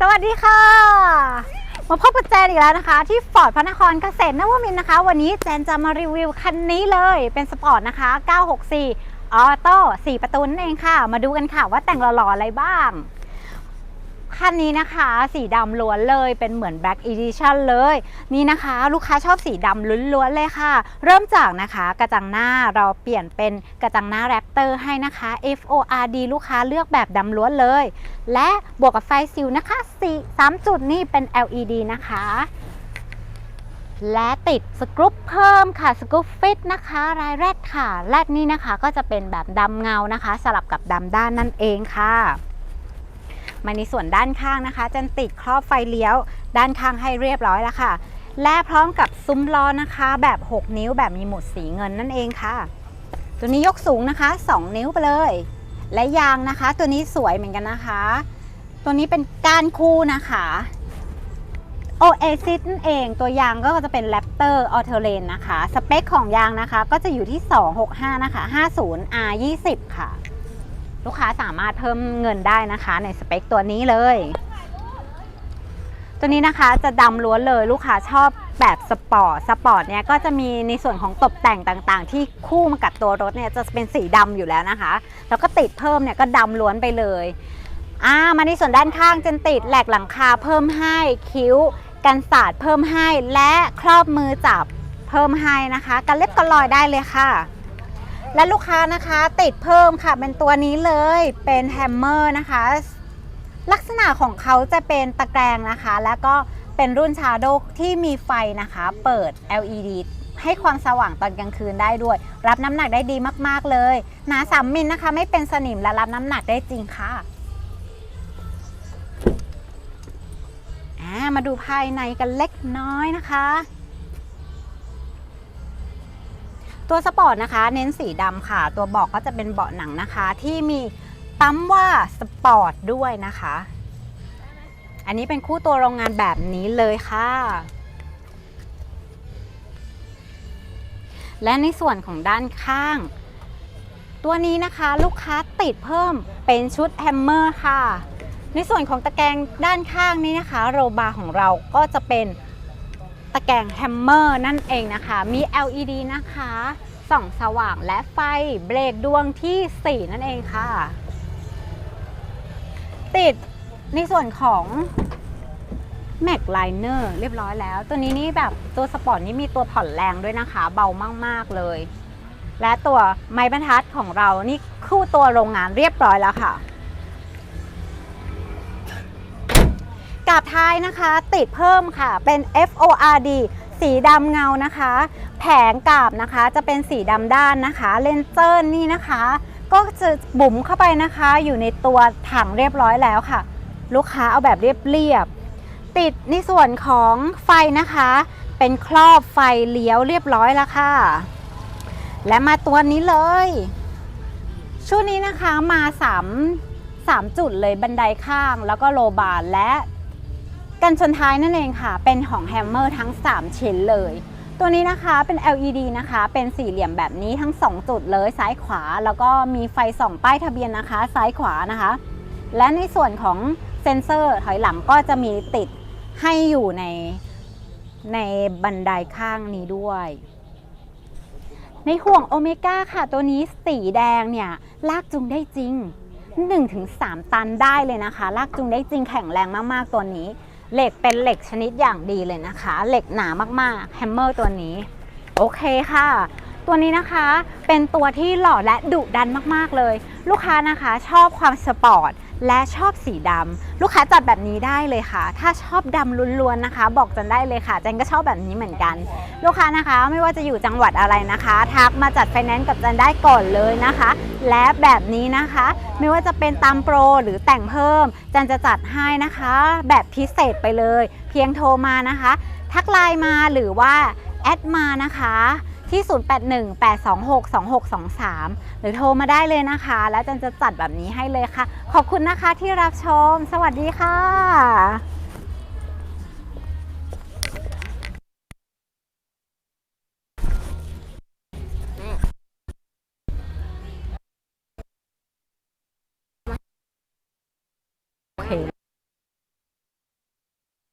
สวัสดีค่ะ มาพบกับแจนอีกแล้วนะคะ ที่ฟอร์ดพระนครเกษตรนวมินทร์นะคะ วันนี้แจนจะมารีวิวคันนี้เลยเป็นสปอร์ตนะคะ 964 ออโต้4ประตูนั่นเองค่ะ มาดูกันค่ะว่าแต่งหล่อๆอะไรบ้าง คันนี้นะคะ สีดำล้วนเลยเป็นเหมือน Black Edition เลย นี่นะคะ ลูกค้าชอบสีดำล้วนๆเลยค่ะ เริ่มจากนะคะ กระจังหน้าเราเปลี่ยนเป็นกระจังหน้าแรปเตอร์ให้นะคะ FORD ลูกค้าเลือกแบบดำล้วนเลย และบวกกับไฟซิลนะคะ4 3จุดนี่เป็น LED นะคะ และติดสกรูปเพิ่มค่ะสกรูปฟิตนะคะ รายแรกค่ะ แรกนี่นะคะก็จะเป็นแบบดำเงานะคะ สลับกับดำด้านนั่นเองค่ะ มาในส่วนด้านข้างนะคะจันติดครอบไฟเลี้ยว ด้านข้างให้เรียบร้อยแล้วค่ะ และพร้อมกับซุ้มล้อนะคะ แบบ 6 นิ้วแบบมีหมุดสีเงินนั่นเองค่ะ ตัวนี้ยกสูงนะคะ 2 นิ้วไปเลย และยางนะคะ ตัวนี้สวยเหมือนกันนะคะ ตัวนี้เป็นก้านคู่นะคะ Oasis นั่นเอง ตัวยางก็จะเป็น Raptor All Terrain นะคะ สเปคของยางนะคะก็จะอยู่ที่ 265 นะคะ 50 R 20 ค่ะ ลูกค้าสามารถเพิ่มเงินได้นะคะ ในสเปคตัวนี้เลย ตัวนี้นะคะจะดำล้วนเลยลูกค้าชอบแบบสปอร์ต สปอร์ตเนี่ยก็จะมีในส่วนของตกแต่งต่างๆ ที่คู่มากับตัวรถเนี่ยจะเป็นสีดำอยู่แล้วนะคะ แล้วก็ติดเพิ่มเนี่ยก็ดำล้วนไปเลยอ่ามาในส่วนด้านข้างจนติดแหลกหลังคาเพิ่มให้คิ้วกันสาดเพิ่มให้และครอบมือจับเพิ่มให้นะคะกันเล็บกันรอยได้เลยค่ะ และลูกค้านะคะติดเพิ่มค่ะเป็นตัวนี้เลยเป็นแฮมเมอร์นะคะ ลักษณะของเขาจะเป็นตะแกรงนะคะ แล้วก็เป็นรุ่นชาโดกที่มีไฟนะคะ เปิด LED ให้ความสว่างตอนกลางคืนได้ด้วย รับน้ำหนักได้ดีมาก ๆ เลย หนา3มิลนะคะ ไม่เป็นสนิมและรับน้ำหนักได้จริงค่ะมาดูภายในกันเล็กน้อยนะคะ ตัวสปอร์ตนะคะ เน้นสีดำค่ะ ตัวเบอกก็จะเป็นเบาะหนังนะคะ ที่มีปั๊มว่าสปอร์ตด้วยนะคะ อันนี้เป็นคู่ตัวโรงงานแบบนี้เลยค่ะ และในส่วนของด้านข้าง ตัวนี้นะคะลูกค้าติดเพิ่มเป็นชุดแฮมเมอร์ค่ะ ในส่วนของตะแกรงด้านข้างนี้นะคะ โรบาร์ของเราก็จะเป็น ตะแกรงแฮมเมอร์นั่นเองนะคะ มี LED นะคะส่องสว่างและไฟเบรกดวงที่ 4 นั่นเองค่ะ ติดในส่วนของแม็กไลเนอร์เรียบร้อยแล้ว ตัวนี้นี่แบบตัวสปอร์ตนี่มีตัวผ่อนแรงด้วยนะคะ เบามาก ๆ เลย และตัวไม้บรรทัดของเรานี่คู่ตัวโรงงานเรียบร้อยแล้วค่ะ กาบท้ายนะคะติดเพิ่มค่ะเป็น FORD สีดำเงานะคะ แผงกาบนะคะจะเป็นสีดำด้านนะคะเลนเจอร์นี่นะคะ ก็จะบุ๋มเข้าไปนะคะ อยู่ในตัวถังเรียบร้อยแล้วค่ะ ลูกค้าเอาแบบเรียบๆติดในส่วนของไฟนะคะ เป็นครอบไฟเลี้ยวเรียบร้อยแล้วค่ะ และมาตัวนี้เลย ชุดนี้นะคะมา3 3จุดเลยบันไดข้างแล้วก็โลบาร์และ กันชนท้ายนั่นเองค่ะ เป็นของแฮมเมอร์ทั้ง 3 ชิ้นเลย ตัวนี้นะคะเป็น LED นะคะ เป็นสี่เหลี่ยมแบบนี้ทั้ง 2 จุดเลยซ้ายขวา แล้วก็มีไฟส่องป้ายทะเบียนนะคะ ซ้ายขวานะคะ และในส่วนของเซ็นเซอร์ถอยหลังก็จะมีติดให้อยู่ในในบันไดข้างนี้ด้วยในห่วงโอเมก้าค่ะ ตัวนี้สีแดงเนี่ย ลากจูงได้จริง 1-3 ตันได้เลยนะคะ ลากจูงได้จริงแข็งแรงมาก ๆ ตัวนี้ เหล็กเป็นเหล็กชนิดอย่างดีเลยนะคะ เหล็กหนามากๆแฮมเมอร์ตัวนี้ โอเคค่ะ ตัวนี้นะคะเป็นตัวที่หล่อและดุดันมากๆเลย ลูกค้านะคะชอบความสปอร์ต และชอบสีดำลูกค้าจัดแบบนี้ได้เลยค่ะ ถ้าชอบดำล้วนๆนะคะ บอกจันได้เลยค่ะจันก็ชอบแบบนี้เหมือนกัน ลูกค้านะคะไม่ว่าจะอยู่จังหวัดอะไรนะคะ ทักมาจัดไฟแนนซ์กับจันได้ก่อนเลยนะคะ และแบบนี้นะคะ ไม่ว่าจะเป็นตามโปรหรือแต่งเพิ่ม จันจะจัดให้นะคะ แบบพิเศษไปเลย เพียงโทรมานะคะ ทักไลน์มาหรือว่าแอดมานะคะ ที่ 0818262623 หรือโทรมาได้เลยนะคะ แล้วจันจะจัดแบบนี้ให้เลยค่ะ ขอบคุณนะคะที่รับชม สวัสดีค่ะ